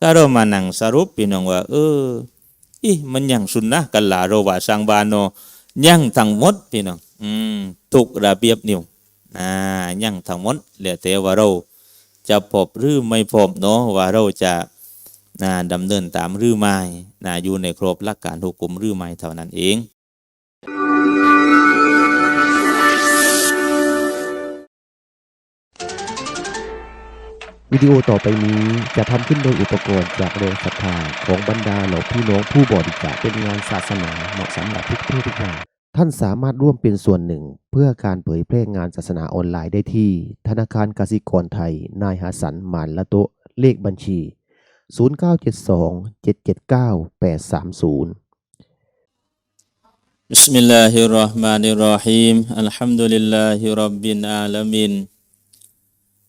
ถ้าเรามานั่งสรุปพี่น้องว่า เอออีมันยังสุนนะกันหลาเราว่าสร้างบานเนาะยังทั้งหมดพี่น้องอืมถูกระเบียบนิ่วอ่ายังทั้งหมดเหลือแต่ว่าเราจะพบหรือไม่พบเนาะว่าเราจะนะดำเนินตามหรือไม่นะอยู่ในครบหลักการหุกกลุ่มหรือไม่เท่านั้นเอง วิดีโอต่อไปนี้จะทำขึ้นโดยอุปกรณ์จากแรงศรัทธาของบรรดาเหล่าพี่น้องผู้บริจาคเป็นงานศาสนาเหมาะสำหรับทุกเพศทุกวัยท่านสามารถร่วมเป็นส่วนหนึ่ง เพื่อการเผยแพร่งานศาสนาออนไลน์ได้ที่ ธนาคารกสิกรไทย นายหาสันหมานละโตะเลขบัญชี 0972 779 830 بسم الله الرحمن الرحيم الحمد لله رب العالمين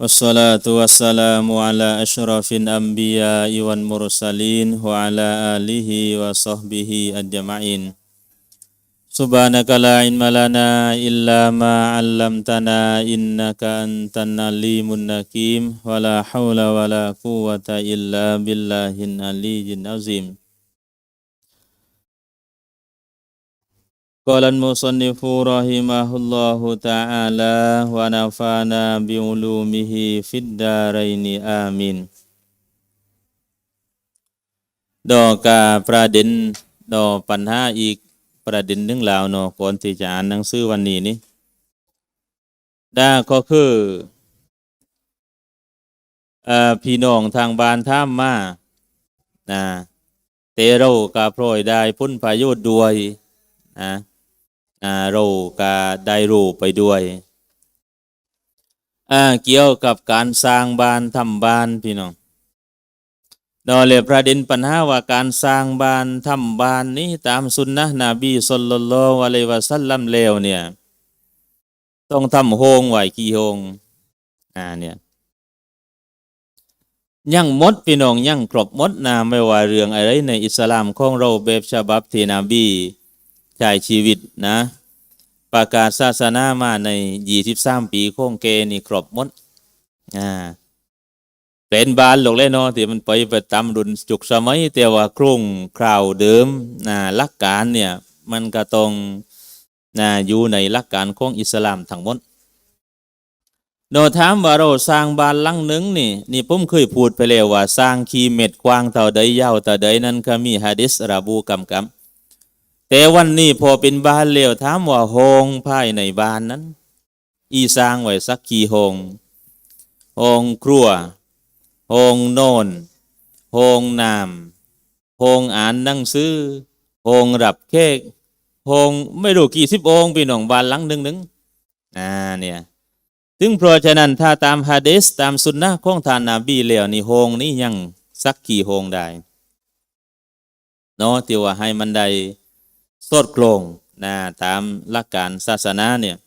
والصلاة والسلام على أشرف الأنبياء والمرسلين وعلى آله وصحبه أجمعين. سبحانك لا علم لنا إلا ما علمتنا إنك أنت العليم الحكيم. ولا حول ولا قوة إلا بالله العلي العظيم. قال المصنف رحمه الله تعالى ونفعنا بعلومه في الدارين آمين ดอกกาประเด็นดอกปัญหาอีกประเด็นหนึ่งแล้วเนาะก่อนที่จะอ่านหนังสือวันนี้นี่ด้าก็คือเอ่อพี่น้องทางบ้านท่ามมานะเตเรากาพลอยได้พ้นประโยชน์ด้วยนะ อ่า เราก็ได้รู้ไปด้วยเกี่ยวกับการสร้างบ้านทำบ้านพี่น้องดอเลยประเด็นปัญหาว่าการสร้างบ้านทำบ้านนี้ตามสุนนะนบีสุลลัลลอฮุอะลัยฮิวะสัลลัมแล้วเนี่ยต้องทำโฮงไหวกี่โฮงอ่าเนี่ยยังมดพี่น้องยังครบมดนะไม่ว่าเรื่องอะไรในอิสลามของเราแบบฉบับที่นบีใช้ชีวิตนะ ประกาศศาสนามาในยี่สิบสามปีโค้งเกนี่ครบหมดอ่าเป็นบานหลกเลยเนาะที่มันไปไปตามรุ่นจุกสมัยแต่ว่าโครงคราวเดิมนะหลักการเนี่ยมันก็ต้องนะอยู่ในหลักการของอิสลามทั้งหมดโนถามว่าเราสร้างบ้านหลังหนึ่งนี่นี่ผมเคยพูดไปแล้วว่าสร้างคีเม็ดกว้างเท่าใดยาวเท่าใดนั้นก็มีฮะดิษระบูกำกับ แต่วันนี้พอเป็นบ้านเลี้ยวถามว่าโฮงภายในบ้านนั้น อีสร้างไว้สักกี่โฮงโฮงครัวโฮงโนนโฮงน้ำโฮงอ่านหนังสือโฮงรับเค้กโฮงไม่รู้กี่สิบองพี่น้องบ้านหลังหนึ่งหนึ่งอ่าเนี่ยถึงเพราะฉะนั้นถ้าตามฮะดิษตามสุนนะของทานนาบีแล้วนี่โฮงนี่ยังสักกี่โฮงได้เนาะที่ว่าให้มันได้ สดโครงนะตามหลักการศาสนาเนี่ย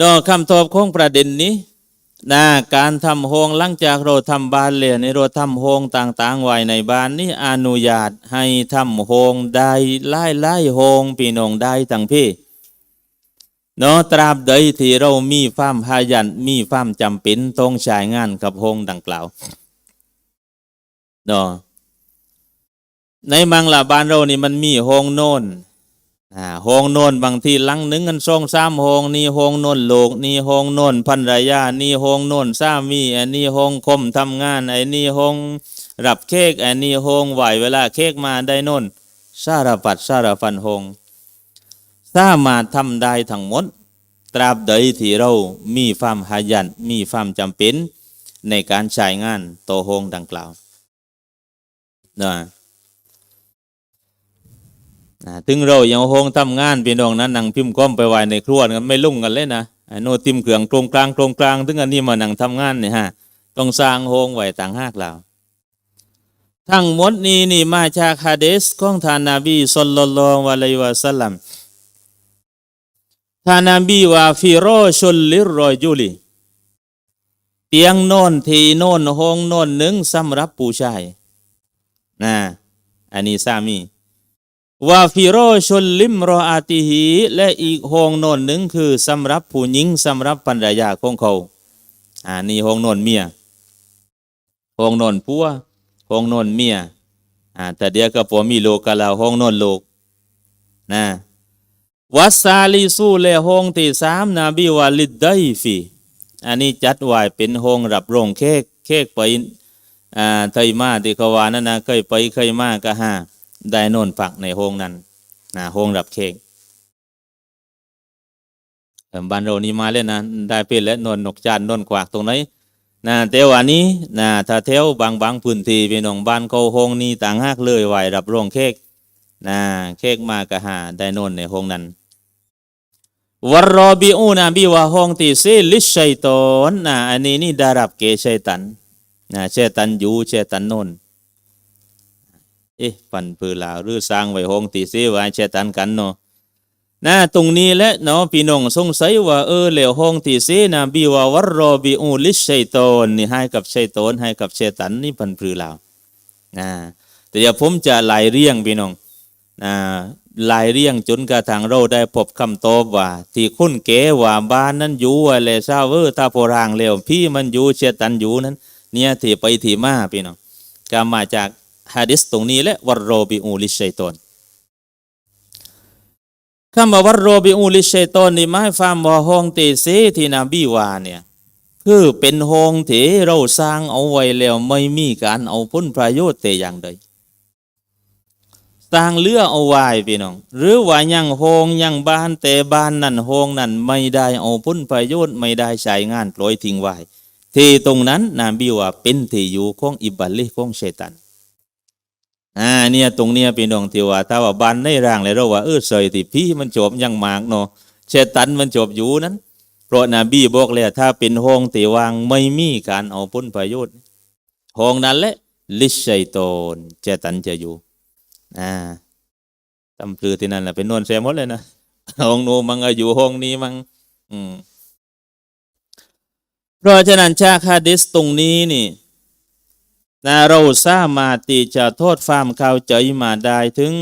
ดอกคำตอบของประเด็นนี้นะการทำโฮงหลังจากเราทำบ้านเลยในเราทำโฮงต่างๆไว้ในบ้านนี้อนุญาตให้ทำโฮงได้ไล่ไล่โฮงพี่น้องได้ทั้งพี่เนาะตราบใดที่เรามีความพายันมีความจำเป็นต้องใช้งานกับโฮงดังกล่าวเนาะ ในมังละบ้านเรานี่มันมีโฮงโน่นอ่าโฮงโน่นบางทีหลังหนึ่งกันสองสามโฮงนี่โฮงโน่นโลกนี่โฮงโน่นพันรยานี่โฮงโน่นสามีอันนี้โฮงคมทำงานไอ้นี่โฮงรับเค้กอันนี้โฮงไหวเวลาเค้กมาได้โน่นสารพัดสารพันโฮงสามารถทำได้ทั้งหมด ตราบใดที่เรามีความหายันมีความจำเป็นในการใช้งานโตโฮงดังกล่าวนะ ถึงเรายังคงทำงานพี่น้องนั้นนั่งพิมพ์ก้อมไปไว้ในครัวกันไม่ลุ่งกันเลยนะโนติมเขืองโครงกลางโครงกลางถึงอันนี้มานั่งทำงานเนี่ยฮะต้องสร้างโฮงไว้ต่างหากเราทั้งหมดนี้นี่มาจากฮะดีษของท่านนบีสุลลัลลอฮุอะลัยวะสัลลัมท่านนบีว่าฟิโรชลลิรรอยุลีเตียงโน่นทีโน่นห้องโน่นหนึ่งสำหรับผู้ชายนะอันนี้สามี วาฟิโรชนลิมรออาติฮีและอีกห้องนนหนึ่งคือสำหรับผู้หญิงสำหรับภรรยาของเขาอ่านี่ห้องนนเมียห้องนอนผัวห้องนอนเมียอ่าแต่เดียวก็พอมีโลกก็แล้วห้องนอนลูกนะวัสซาลิสูเลห้องที่สามนบีวาลิดไดฟีอันนี้จัดไว้เป็นห้องรับรองเค้กเค้กไปอ่าไทยมาที่เขาวานั่นนะเคยไปเคยมาก็ห้า ได้โนนฝักในห้องนั้นนะห้องรับเค้กบ้านเรานี่มาเลยนะได้เป็นและนนนกจานนนกวากตรงไหนนะแต่ว่านี้นะถ้าแถวบางบางพื้นที่พี่น้องบ้านเขาห้องนี้ต่างหากเลยไว้รับรองเค้กนะเค้กมาก็หาได้โนนในห้องนั้นวรรอบิอูนาบิว่าห้องที่สี่ลิชชัยตอนนะอันนี้นี่ดารับเกชัยตันนะเชยตันอยู่ชัยตันนน เอ๊ะปันพือลาหรือสร้างไว้ห้องที่สี่ไว้ชัยตันกันเนาะนะตรงนี้และเนาะพี่น้องสงสัยว่าเออแล้วห้องที่สี่นะบิว่าวัรรอบิอูลิชชัยตนนี่ให้กับชัยตนให้กับชัยตันนี่ปันพือลาวนะแต่เดี๋ยวผมจะไล่เรียงพี่น้องอ่าลายเรียงจนกระทั่งเราได้พบคำตอบว่า ที่คุณเก๋ว่าบ้านนั้นอยู่อะไรทราเออถ้าโพรางแล้วพี่มันอยู่เชตันอยู่นั้น เนี่ยที่ไปที่มาพี่น้องก็มาจาก ฮะดิษตรงนี้แหละวรโรบิอูลิชัยตนคำว่าวรโรบิอูลิชัยตนนี่หมายความว่าห้องเตเซที่นบีวาเนี่ยคือเป็นห้องที่เราสร้างเอาไว้แล้วไม่มีการเอาผลประโยชน์แต่อย่างใดสร้างเรือเอาไว้พี่น้อง หรือว่ายังโฮงยังบ้านแต่บ้านนั่นโฮงนั่นไม่ได้เอาพ้นประโยชน์ไม่ได้ใช้งานปล่อยทิ้งไว้ที่ตรงนั้นนามบีว่าเป็นที่อยู่ของอิบัลลิของเชตัน อ่าเนี่ยตรงเนี้ยพี่น้องที่ว่าถ้าว่าบ้านในร่างเลยเราว่าเออเสยที่พี่มันจบยังมากเนาะเชตันมันจบอยู่นั้น เพราะนบีบอกเลยถ้าเป็นห้องที่วางไม่มีการเอาพ้นประโยชน์ห้องนั้นแหละลิชัยตนเชตันจะอยู่อ่าตำพลือที่นั่นแหละเป็นนวลแซมหมดเลยนะห้องโนมังอยู่ห้องนี้มังอืมเพราะฉะนั้นจากฮะดิษตรงนี้นี่ นะเราสามารถที่จะโทษความเข้าใจมาได้ถึง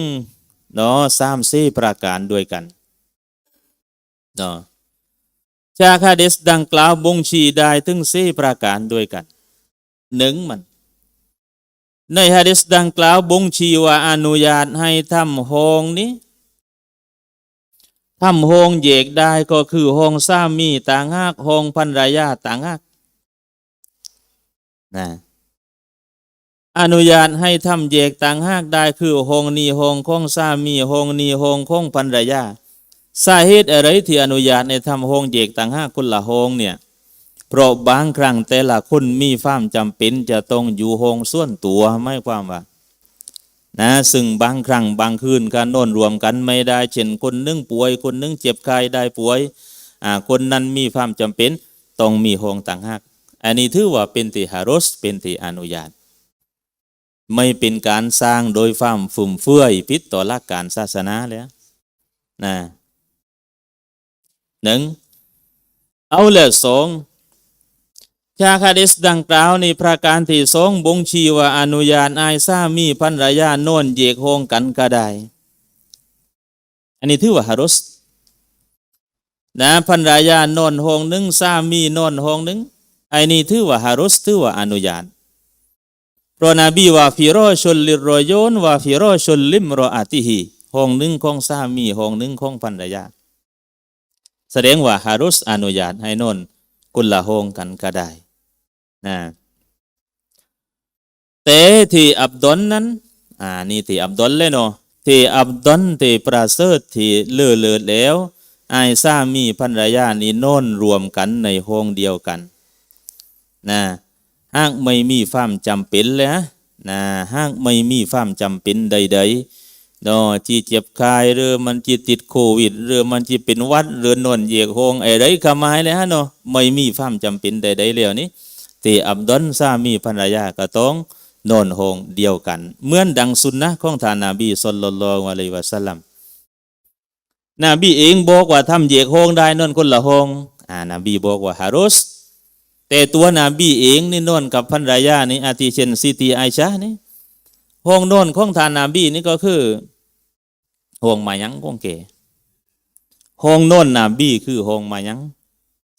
เนาะสามสี่ประการด้วยกันเนาะจากฮะดิษดังกล่าวบ่งชี้ได้ถึงสี่ประการด้วยกันหนึ่งมัน ในฮะดิษดังกล่าวบ่งชี้ว่าอนุญาตให้ทำห้องนี้ทำห้องเยกได้ก็คือห้องสามีต่างหากห้องภรรยาต่างหากนะ อนุญาตให้ทำเยกต่างหากได้คือหงนีหงของสามีหงนีห้องของภรรยาสาเหตุอะไรที่อนุญาตในทำหงเยกต่างหากคนละหงเนี่ยเพราะบางครั้งแต่ละคนมีความจำเป็นจะต้องอยู่หงส่วนตัวไม่ความว่านะซึ่งบางครั้งบางคืนการนอนรวมกันไม่ได้ เช่นคนนึงป่วย คนนึงเจ็บไข้ได้ป่วยอ่าคนนั้นมีความจำเป็น ต้องมีห้องต่างหากอันนี้ถือว่าเป็นที่ฮารสเป็นที่อนุญาต ไม่เป็นการสร้างโดยความฟุ่มเฟือยผิดต่อหลักการศาสนาแล้วนะหนึ่งเอาเลยสองจากฮะดิษดังกล่าวในประการที่สองบ่งชี้ว่าอนุญาตอายสามีภรรยาโน่นเยกโฮงกันก็ได้ อันนี้ถือว่าฮารุสนะภรรยาโน่นห้องหนึ่งสามีโน่นห้องหนึ่งไอ้นี่ถือว่าฮารุสถือว่าอนุญาต พราะนบีว่าฟิโรชลลิรอยนว่าฟิโรชลลิมรออาติฮีห้องหนึ่งของสามีห้องหนึ่งของภรรยาแสดงว่าฮารสอนุญาตให้นนกุลละห้องกันก็ได้นะแต่ที่อับดลนั้นอ่านี่ที่อับดลเลยเนาะที่อับดลที่ประเสริฐที่เลือเลือแล้วไอ้สามีภรรยานี่น่นรวมกันในห้องเดียวกันนะ หากไม่มีความจำเป็นเลยนะนะหากไม่มีความจำเป็นใดๆเนาะที่เจ็บคายหรือมันจีติดโควิดหรือมันจีเป็นวัดหรือนวนเยียกหงไอ้ไรขมายเลยฮะเนาะไม่มีความจำเป็นใดๆแล้วนี้ที่อับดลสามีภรรยาก็ต้องนอนห้องเดียวกัน เหมือนดังสุนนะของท่านนาบีสุลลัลลอะลัยวะสัลลัมนบีเองบอกว่าทำเยกห้องได้นอนคนละห้องอ่านาบีบอกว่าฮารุส แต่ตัวนาบีเองนี่นอนกับภรรยานี่อาทิเช่นซิตีไอชานี่ห้องนอนของทานนาบีนี่ก็คือห้องมายังของเกห้องนอนนาบีคือห้องมายัง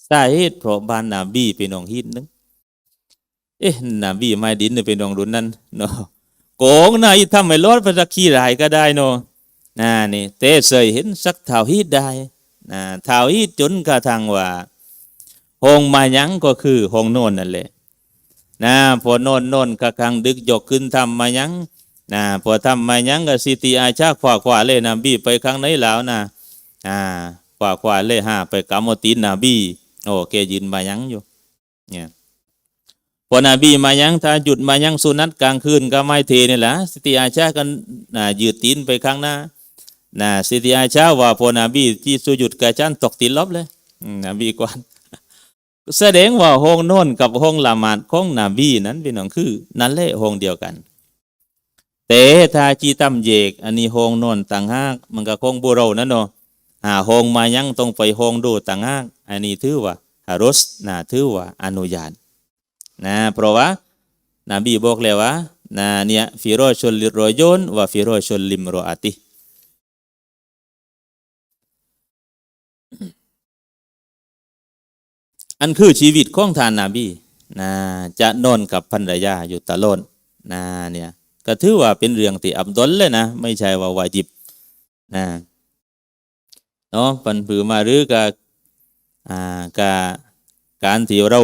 สาเหตุเพราะบ้านนาบีเป็นน้องฮิตนึงเอ๊ะนาบีไม้ดินเนี่ยเป็นดวงรุ่นนั้นเนาะโกงนะอีทำไม่รอดพระขี้รายก็ได้เนาะนะนี่เตเสยเห็นสักเท่าฮีดได้นะเท่าฮีดจนกระทั่งว่า หงมายังก็คือหงโน่นนั่นแหละนะพอโน่นโน่นกระคังดึกยกขึ้นทำมายังนะพอทำมายังก็สิติอาชาขวาขวาเลยนะบีไปครั้งไหนแล้วนะอ่าขวาขวาเลยฮะไปกำมตีนนะบีโอ้แกยืนมายังอยู่เนี่ยพอนาบีมายังถ้าหยุดมายังสุนัตกลางคืนก็ไม่เทนี่แหละสติอาชากันนะยืดตีนไปข้างหน้านะสติอาชาว่าพอนาบีที่สุหยุดกระจันตกตีนลบเลยอืมนบีกวน แสดงว่าห้องโน่นกับห้องละหมาดของนบีนั้นเป็นของคือ นั่นแหละห้องเดียวกัน แต่ถ้าจีตัมเยก อันนี้ห้องโน่นต่างหากมันก็คงบุเรานั่นเนาะหาห้องมายังต้องไปห้องดูต่างหากอันนี้ถือว่าฮารสนะถือว่าอนุญาตนะเพราะว่านาบีบอกแล้วว่านะเนี่ยฟิโรชลลิรอยนว่าฟิโรชลลิมโรอาติ อันคือชีวิตของท่านนาบีนะจะนอนกับภรรยาอยู่ตลอดนะเนี่ยก็ถือว่าเป็นเรื่องที่อับดลเลยนะ ไม่ใช่ว่าวาจิบนะเนาะปันผือมาหรือกับอ่ากาการที่เรา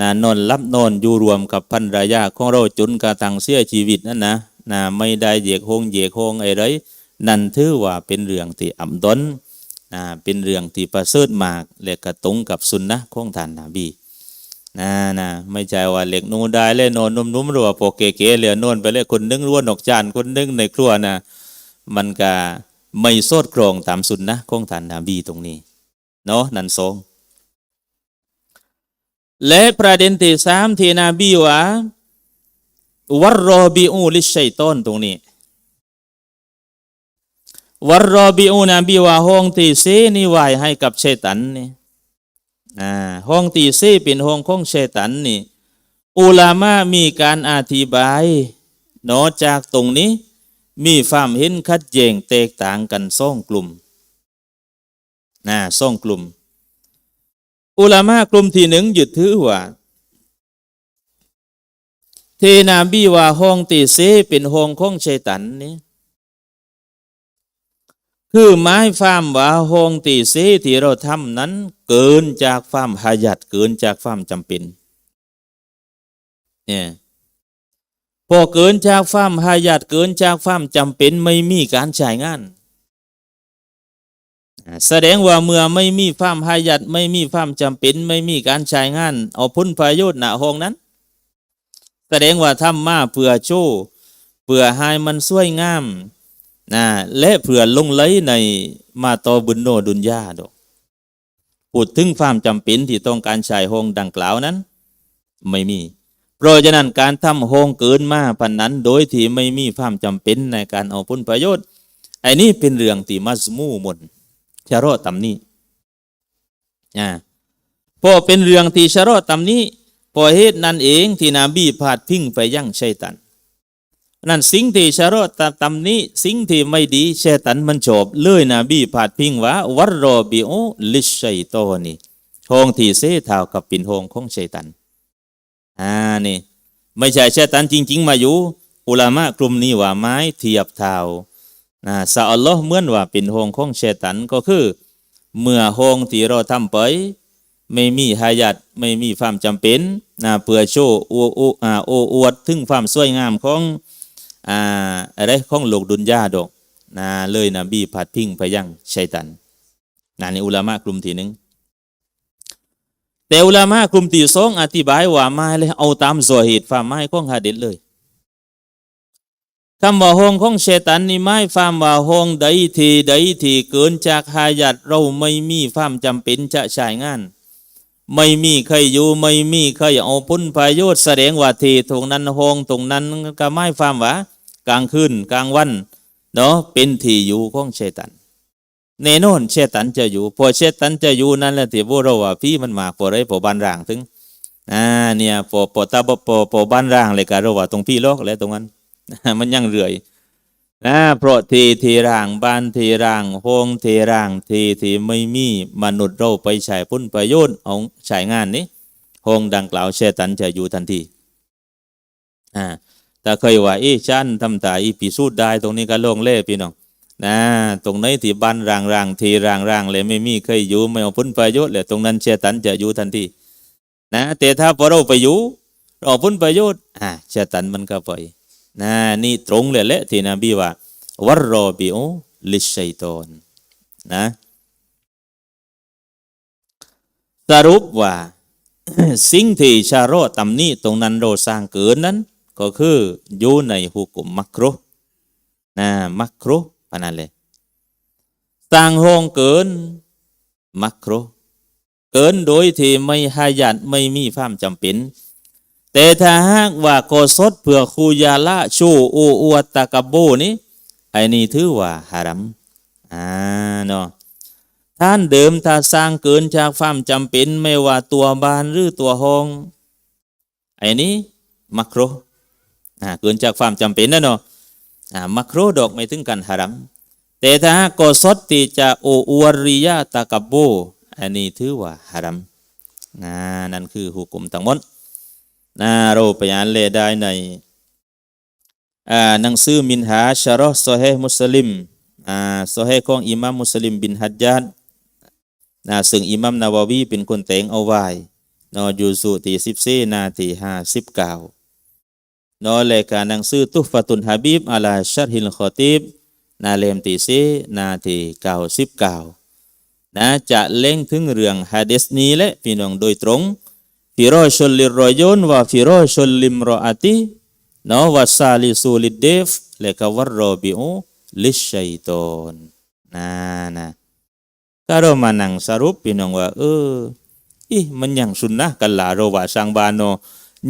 นะนอนรับนอนอยู่รวมกับพันรยาของเราจนกระทั่งเสียชีวิตนั่นนะนะไม่ได้เหยียกโฮงเหยียกโฮงอะไรนั่นถือว่าเป็นเรื่องที่อ่ำดน เป็นเรื่องที่ประเสริฐมากและกระตรงกับสุนนะของท่านนาบีนะนะไม่ใช่ว่าเหล็กนูได้เลยนอนนุ่มๆหรือว่าโปเก๋ๆเหลยนอนไปเลยคนนึงร้วนออกจานคนนึงในครัวนะมันก็ไม่โซดโครงตามสุนนะของท่านนาบีตรงนี้เนาะนั่นสองและประเด็นที่สามที่นบีว่าวัรรอบิอูลิชัยตอนตรงนี้ วัรรอบิอูนบีว่าห้องที่ซีนี่ไหวให้กับเชตันนี่อ่าห้องที่ซีเป็นห้องของเชตันนี่อุลามามีการอธิบายนอกจากตรงนี้ มีความเห็นขัดแย้งแตกต่างกันสองกลุ่มนะสองกลุ่ม อุลามะกลุ่มที่หนึ่งยึดถือว่าเทนาบีว่าห้องตีเซเป็นห้องของเชตันนี่ คือไม้ฟามว่าห้องตีเซที่เราทำนั้น เกินจากฟามหายัดเกินจากฟามจำเป็นเนี่ยพอเกินจากฟามหายัดเกินจากฟามจำเป็นไม่มีการจ่ายงาน แสดงว่าเมื่อไม่มีความหายัดไม่มีความจำเป็นไม่มีการใช้งาน เอาพ้นประโยชน์หนาห้องนั้น แสดงว่าทำมาเพื่อโชว์เพื่อให้มันสวยงาม นะและเพื่อลงไหลในมาตอบุญโนดุนยาดอกพูดถึงความจำเป็นที่ต้องการใช้ห้องดังกล่าวนั้น ไม่มี เพราะฉะนั้นการทำห้องเกินมาพันนั้น โดยที่ไม่มีความจำเป็นในการเอาพ้นประโยชน์ไอ้นี่เป็นเรื่องที่มัสมูหมดชะรอตำนี้อ่าพอเป็นเรื่องที่ชะรอตำนี้พอเหตุนั้นเองที่นาบีพาดพิงไปยั่งชัยตัน นั่นสิ่งที่ชะรอตตำนี้ สิ่งที่ไม่ดีชัยตันมันจบเลยนบีพาดพิงว่าวัรรอบิโอลิชัยโตนี่หงที่เสเท่ากับปินหงของชัยตันอ่านี่ไม่ใช่ชัยตันจริง ๆ มาอยู่ อุลามะกลุ่มนี้ว่าไม้เทียบเท่านะสาอัลลอฮ์เหมือนว่าเป็นห้องของเชตันก็คือ เมื่อห้องที่เราทำไปไม่มีหายัดไม่มีความจำเป็นนะเพื่อโชว์อวออ่าโอ้อวดถึงความสวยงามของ อ่าอะไรของโลกดุนยาดอกนะเลยนบีพัดพิงไปยังชัยตันนะนี่อุลามะกลุ่มที่หนึ่งแต่อุลามะกลุ่มที่สองอธิบายว่าไม่เลยเอาตามโซเหตุความหมายของฮะดิษเลยคำว่าห้องของเชตันนี่ไม่ฟามว่าห้องใดทีใดทีเกินจากหายัดเราไม่มีความจำเป็นจะใช้งาน ไม่มีใครอยู่ไม่มีใครเอาพุนประโยชน์แสดงว่าทีตรงนั้นห้องตรงนั้นก็ไม่ฟามว่า กลางคืนกลางวันเนาะเป็นที่อยู่ของเชตันแน่นอนเชตันจะอยู่ พอเชตันจะอยู่นั่นแหละที่พวกเราว่าพี่มันมาพอไรพอบ้านร่างถึงอ่าเนี่ยพอพอตาพอพอพอบ้านร่างเลยก็เราว่าตรงพี่โลกแล้วตรงนั้นมันยังเรื่อยนะเพราะทีทีร่างบ้านทีร่างห้องทีร่างทีทีไม่มีมนุษย์เราไปใช้พุ่นประโยชน์เอาใช้งานนี้ห้องดังกล่าวเชตันจะอยู่ทันทีอ่า แต่เคยว่าอ๊ะชันทำตาอีพิสูจน์ได้ตรงนี้ก็โล่งเล่พี่น้องนะตรงไหนที่บ้านรางรางทีรางรางเลยไม่มีเคยอยู่ไม่เอาผลประโยชน์เลยตรงนั้นเชตันจะอยู่ทันทีนะแต่ถ้าพอเราไปอยู่เราผลประโยชน์อ่าเชตันมันก็ไปนะนี่ตรงเลยแหละที่นบีว่าวัรรอบิโอลิชัยตอนนะสรุปว่า สิ่งที่ชาโรตำนี้ตรงนั้นเราสร้างเกินนั้น ก็คืออยู่ในหุกุมมักรุนะมักรุพนันเลยสร้างห้องเกินมักรุเกินโดยที่ไม่หายัดไม่มีความจำเป็น แต่ถ้าหากว่าโกสดเพื่อคูยาละชูอูอวตะกบโบนี้ไอ้นี่ถือว่าฮารัมอ่าเนาะท่านเดิมถ้าสร้างเกินจากความจำเป็นไม่ว่าตัวบ้านหรือตัวห้อง ไอ้นี้มักโร เกินจากความจำเป็นนะเนาะอ่ามักโรดอกไม่ถึงกันฮารัม แต่ถ้าหากสดที่จะโออวริยะตะกับโบ อันนี้ถือว่าฮารัมนั่นคือหุกุมทั้งหมดนะเราไปอ่านเลยได้ในหนังสือมินหาชารอซเฮมุสลิมโซเฮของอิหมัมมุสลิมบินฮัจญาดนะซึ่งอิหมัมนาวาวีเป็นคนแต่งเอาไว้นอยูสุที่สิบสี่นาทีห้าสิบเก้า นอเลกาหนังสือตุฟฟะตุนฮะบีบอาลาชัดฮิลคอติบนาเลมที่สี่นาทีเก้าสิบเก้านะจะเล่งถึงเรื่องฮะดิษนี้และพี่น้องโดยตรงฟิโรชลลิรอยนว่าฟิโรชลลิมรออาตินอวาซาลิสูลิดเดฟเลกวรรอบิโอลิชัยตนนะนะก็เรามานั่งสรุปพี่น้องว่า เอออีมันยังสุนนะกันหลาเราว่าสร้างบานโน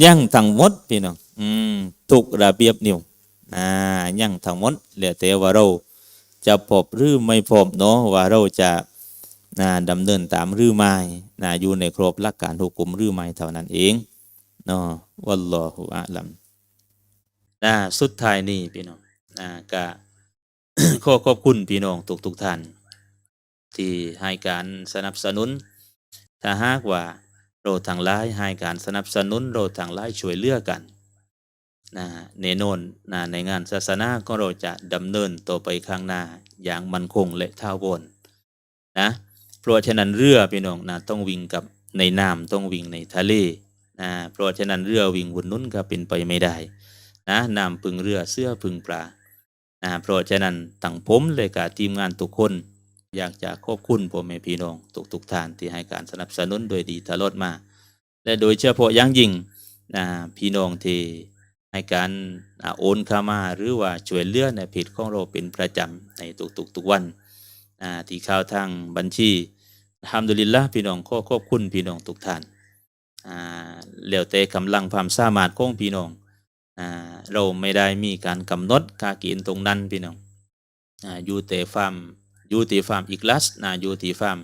ยังทั้งหมดพี่น้อง อืมถูกระเบียบนิวนะยังทั้งหมดเหลือแต่ว่าเราจะพบหรือไม่พบเนาะว่าเราจะนะดำเนินตามหรือไม่นะอยู่ในครบหลักการหุกุมหรือไม่เท่านั้นเองเนาะวัลลอฮุอาลัมนะสุดท้ายนี่พี่น้องนะก็ขอขอบคุณพี่น้องทุกทุกท่าน ที่ให้การสนับสนุน ถ้าหากว่าเราทางไลายให้การสนับสนุนเราทางไลายช่วยเหลือกัน นะแน่นอนนะในงานศาสนาก็เราจะดำเนินต่อไปข้างหน้าอย่างมั่นคงและท่าวอนนะเพราะฉะนั้นเรือพี่น้องนะต้องวิ่งกับในน้ำต้องวิ่งในทะเลนะเพราะฉะนั้นเรือวิ่งบนนู้นก็เป็นไปไม่ได้นะน้ำพึงเรือเสื้อพึงปลานะเพราะฉะนั้นตั้งผมเลยกับทีมงานทุกคน อยากจะขอบคุณพ่อแม่พี่น้องทุกทุกท่านที่ให้การสนับสนุนโดยดีตลอดมา และโดยเฉพาะอย่างยิ่งนะพี่น้องที่ ให้การโอนเข้ามาหรือว่าช่วยเลือในเพจของเราเป็นประจำในทุกๆทุกวันที่เข้าทางบัญชีอัลฮัมดุลิลละพี่น้องขอขอบคุณพี่น้องทุกท่านอ่าแล้วแต่กำลังความสามารถของพี่น้องอเราไม่ได้มีการกำหนดค่ากินตรงนั้นพี่น้องอยู่แต่ฟาร์มอยู่ที่ฟาร์มอีกลัสนะอยู่ที่ฟาร์ม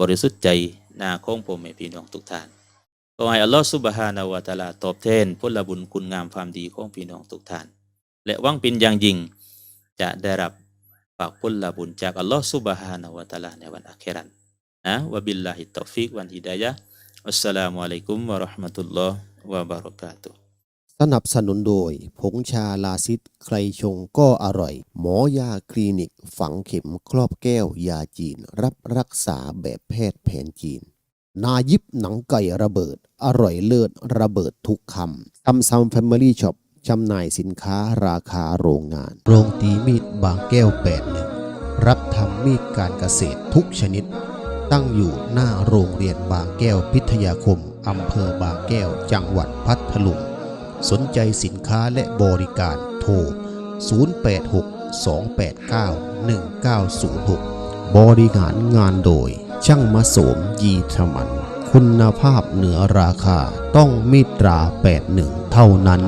บริสุทธิ์ใจนะของผมให้พี่น้องทุกท่าน ขอให้อัลลอฮฺสุบฮานาวะตาลาตอบแทนผลบุญคุณงามความดีของพี่น้องทุกท่าน และวังเป็นอย่างยิ่งจะได้รับฝากผลบุญจากอัลลอฮฺสุบฮานาวะตาลาในวันอาคราตนะวะบิลลาฮิตตอฟิกวันฮิดายะอัสสลามุอะลัยกุมวะเราะห์มะตุลลอฮ์วะบะเราะกาตุสนับสนุนโดย ผงชาลาซิดใครชงก็อร่อย หมอยาคลินิก ฝังเข็มครอบแก้วยาจีน รับรักษาแบบแพทย์แผนจีน นายิบหนังไก่ระเบิด อร่อยเลิศระเบิดทุกคำซัมซัมแฟมิลี่ช็อปจำหน่ายสินค้าราคาโรงงาน โรงตีมีดบางแก้วแปดหนึ่งรับทำมีดการเกษตรทุกชนิด ตั้งอยู่หน้าโรงเรียนบางแก้วพิทยาคมอำเภอบางแก้วจังหวัดพัทลุงสนใจสินค้าและบริการโทร 0862891906 บริหารงานโดย ช่างมาโสมยีธมัน คุณภาพเหนือราคาต้องมิตรา 81 เท่านั้น